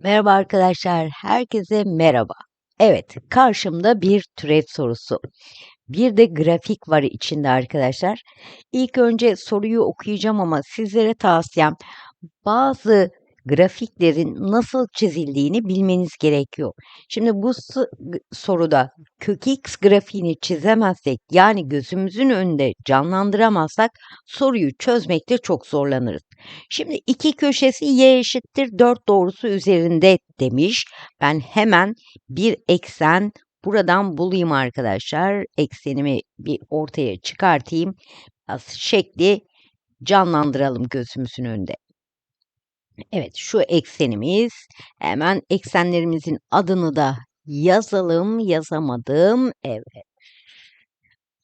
Merhaba arkadaşlar, herkese merhaba. Evet, karşımda bir türev sorusu. Bir de grafik var içinde arkadaşlar. İlk önce soruyu okuyacağım ama sizlere tavsiyem bazı grafiklerin nasıl çizildiğini bilmeniz gerekiyor. Şimdi bu soruda kök x grafiğini çizemezsek yani gözümüzün önünde canlandıramazsak soruyu çözmekte çok zorlanırız. Şimdi iki köşesi y eşittir 4 doğrusu üzerinde demiş. Ben hemen bir eksen buradan bulayım arkadaşlar. Eksenimi bir ortaya çıkartayım. Şekli canlandıralım gözümüzün önünde. Evet, şu eksenimiz. Hemen eksenlerimizin adını da yazalım. Yazamadım. Evet.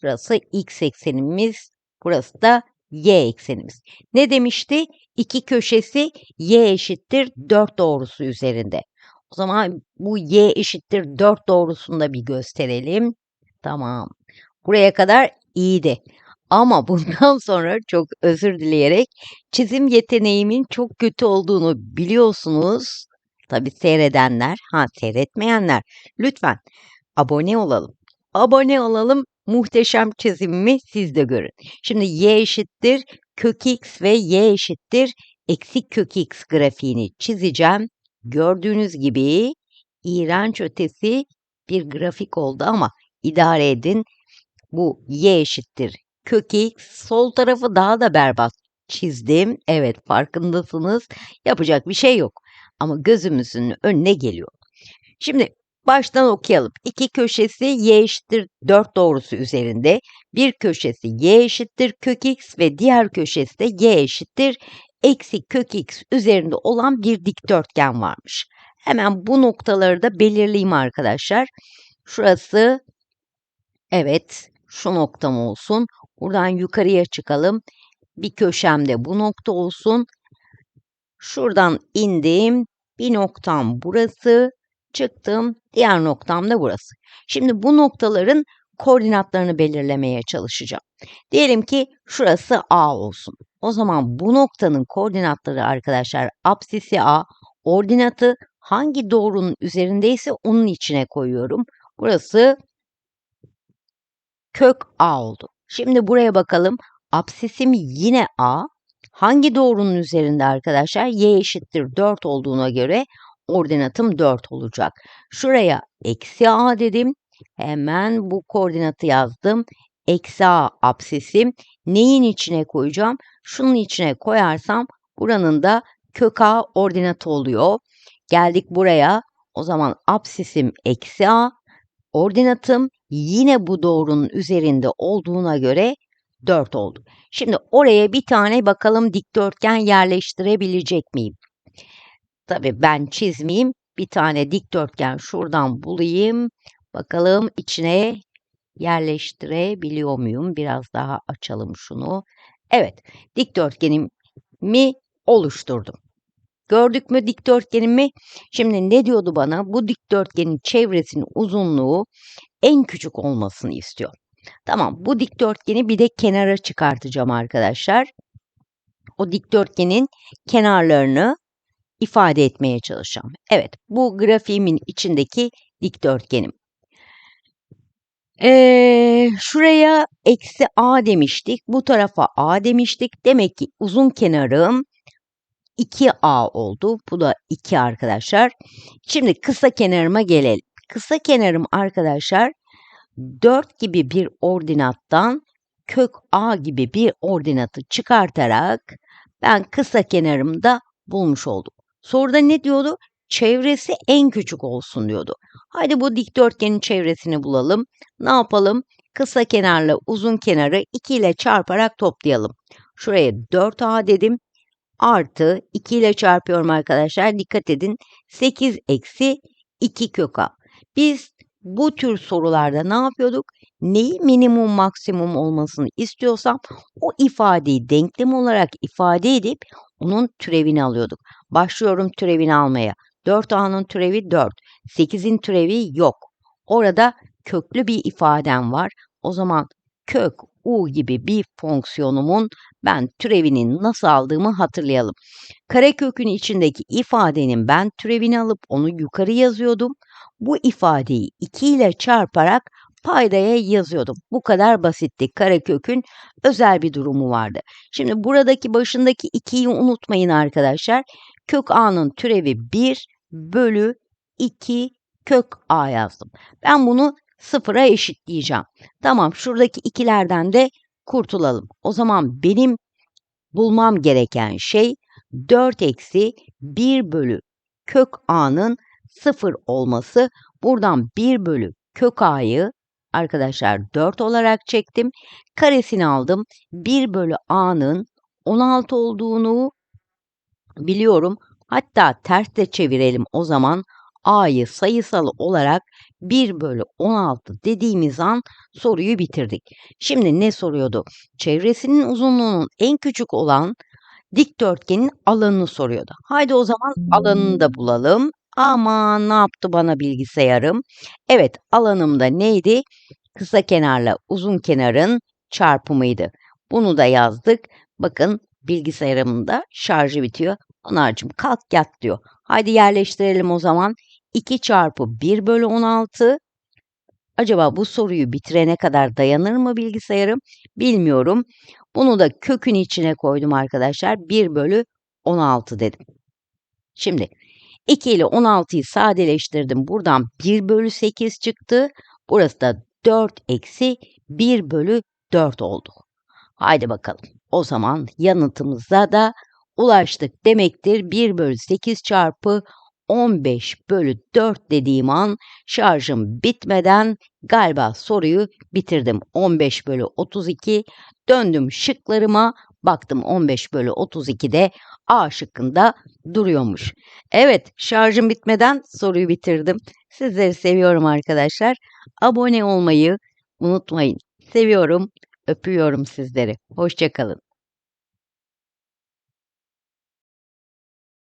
Burası x eksenimiz. Burası da y eksenimiz. Ne demişti? İki köşesi y eşittir 4 doğrusu üzerinde. O zaman bu y eşittir 4 doğrusunu da bir gösterelim. Tamam. Buraya kadar iyiydi. Ama bundan sonra çok özür dileyerek çizim yeteneğimin çok kötü olduğunu biliyorsunuz. Tabii seyredenler, ha seyretmeyenler lütfen abone olalım. Abone olalım. Muhteşem çizimimi siz de görün. Şimdi y eşittir kök x ve y eşittir eksi kök x grafiğini çizeceğim. Gördüğünüz gibi iğrenç ötesi bir grafik oldu ama idare edin. Bu y eşittir kök x. Sol tarafı daha da berbat çizdim. Evet farkındasınız. Yapacak bir şey yok. Ama gözümüzün önüne geliyor. Şimdi baştan okuyalım. İki köşesi y eşittir 4 doğrusu üzerinde. Bir köşesi y eşittir kök x ve diğer köşesi de y eşittir eksi kök x üzerinde olan bir dikdörtgen varmış. Hemen bu noktaları da belirleyeyim arkadaşlar. Şurası evet şu noktam olsun. Buradan yukarıya çıkalım. Bir köşemde bu nokta olsun. Şuradan indim. Bir noktam burası. Çıktım. Diğer noktam da burası. Şimdi bu noktaların koordinatlarını belirlemeye çalışacağım. Diyelim ki şurası A olsun. O zaman bu noktanın koordinatları arkadaşlar apsisi A, ordinatı hangi doğrunun üzerindeyse onun içine koyuyorum. Burası kök A oldu. Şimdi buraya bakalım. Apsisim yine A. Hangi doğrunun üzerinde arkadaşlar? Y eşittir 4 olduğuna göre ordinatım 4 olacak. Şuraya eksi A dedim. Hemen bu koordinatı yazdım. Eksi A apsisim. Neyin içine koyacağım? Şunun içine koyarsam buranın da kök A ordinatı oluyor. Geldik buraya. O zaman apsisim eksi A. Ordinatım yine bu doğrunun üzerinde olduğuna göre 4 oldu. Şimdi oraya bir tane bakalım dikdörtgen yerleştirebilecek miyim? Tabii ben çizmeyeyim. Bir tane dikdörtgen şuradan bulayım. Bakalım içine yerleştirebiliyor muyum? Biraz daha açalım şunu. Evet, dikdörtgenimi oluşturdum. Gördük mü dikdörtgenimi? Şimdi ne diyordu bana? Bu dikdörtgenin çevresinin uzunluğu en küçük olmasını istiyor. Tamam, bu dikdörtgeni bir de kenara çıkartacağım arkadaşlar. O dikdörtgenin kenarlarını ifade etmeye çalışacağım. Evet, bu grafiğimin içindeki dikdörtgenim. Ee, şuraya eksi a demiştik. Bu tarafa a demiştik. Demek ki uzun kenarım 2a oldu. Bu da 2 arkadaşlar. Şimdi kısa kenarıma gelelim. Kısa kenarım arkadaşlar 4 gibi bir ordinattan kök a gibi bir ordinatı çıkartarak ben kısa kenarımda bulmuş oldum. Soruda ne diyordu? Çevresi en küçük olsun diyordu. Haydi bu dikdörtgenin çevresini bulalım. Ne yapalım? Kısa kenarla uzun kenarı 2 ile çarparak toplayalım. Şuraya 4a dedim. Artı 2 ile çarpıyorum arkadaşlar. Dikkat edin. 8 eksi 2 kök a. Biz bu tür sorularda ne yapıyorduk? Neyi minimum maksimum olmasını istiyorsam o ifadeyi denklem olarak ifade edip onun türevini alıyorduk. Başlıyorum türevini almaya. 4a'nın türevi 4. 8'in türevi yok. Orada köklü bir ifadem var. O zaman kök u gibi bir fonksiyonumun ben türevini nasıl aldığımı hatırlayalım. Karekökün içindeki ifadenin ben türevini alıp onu yukarı yazıyordum. Bu ifadeyi 2 ile çarparak paydaya yazıyordum. Bu kadar basitti. Karekökün özel bir durumu vardı. Şimdi buradaki başındaki 2'yi unutmayın arkadaşlar. Kök a'nın türevi 1 bölü 2 kök a yazdım. Ben bunu sıfıra eşitleyeceğim. Tamam şuradaki ikilerden de kurtulalım. O zaman benim bulmam gereken şey 4 eksi 1 bölü kök a'nın 0 olması. Buradan 1 bölü kök a'yı arkadaşlar 4 olarak çektim. Karesini aldım. 1 bölü a'nın 16 olduğunu biliyorum. Hatta ters de çevirelim o zaman. A'yı sayısal olarak 1 bölü 16 dediğimiz an soruyu bitirdik. Şimdi ne soruyordu? Çevresinin uzunluğunun en küçük olan dikdörtgenin alanını soruyordu. Haydi o zaman alanını da bulalım. Aman ne yaptı bana bilgisayarım? Evet alanım da neydi? Kısa kenarla uzun kenarın çarpımıydı. Bunu da yazdık. Bakın bilgisayarımın da şarjı bitiyor. Onarcığım kalk yat diyor. Haydi yerleştirelim o zaman. 2 çarpı 1 bölü 16. Acaba bu soruyu bitirene kadar dayanır mı bilgisayarım? Bilmiyorum. Bunu da kökün içine koydum arkadaşlar. 1 bölü 16 dedim. Şimdi 2 ile 16'yı sadeleştirdim. Buradan 1 bölü 8 çıktı. Burası da 4 eksi 1 bölü 4 oldu. Haydi bakalım. O zaman yanıtımıza da ulaştık demektir. 1 bölü 8 çarpı 15 bölü 4 dediğim an şarjım bitmeden galiba soruyu bitirdim. 15 bölü 32 döndüm şıklarıma baktım 15 bölü 32'de A şıkkında duruyormuş. Evet şarjım bitmeden soruyu bitirdim. Sizleri seviyorum arkadaşlar. Abone olmayı unutmayın. Seviyorum, öpüyorum sizleri. Hoşçakalın.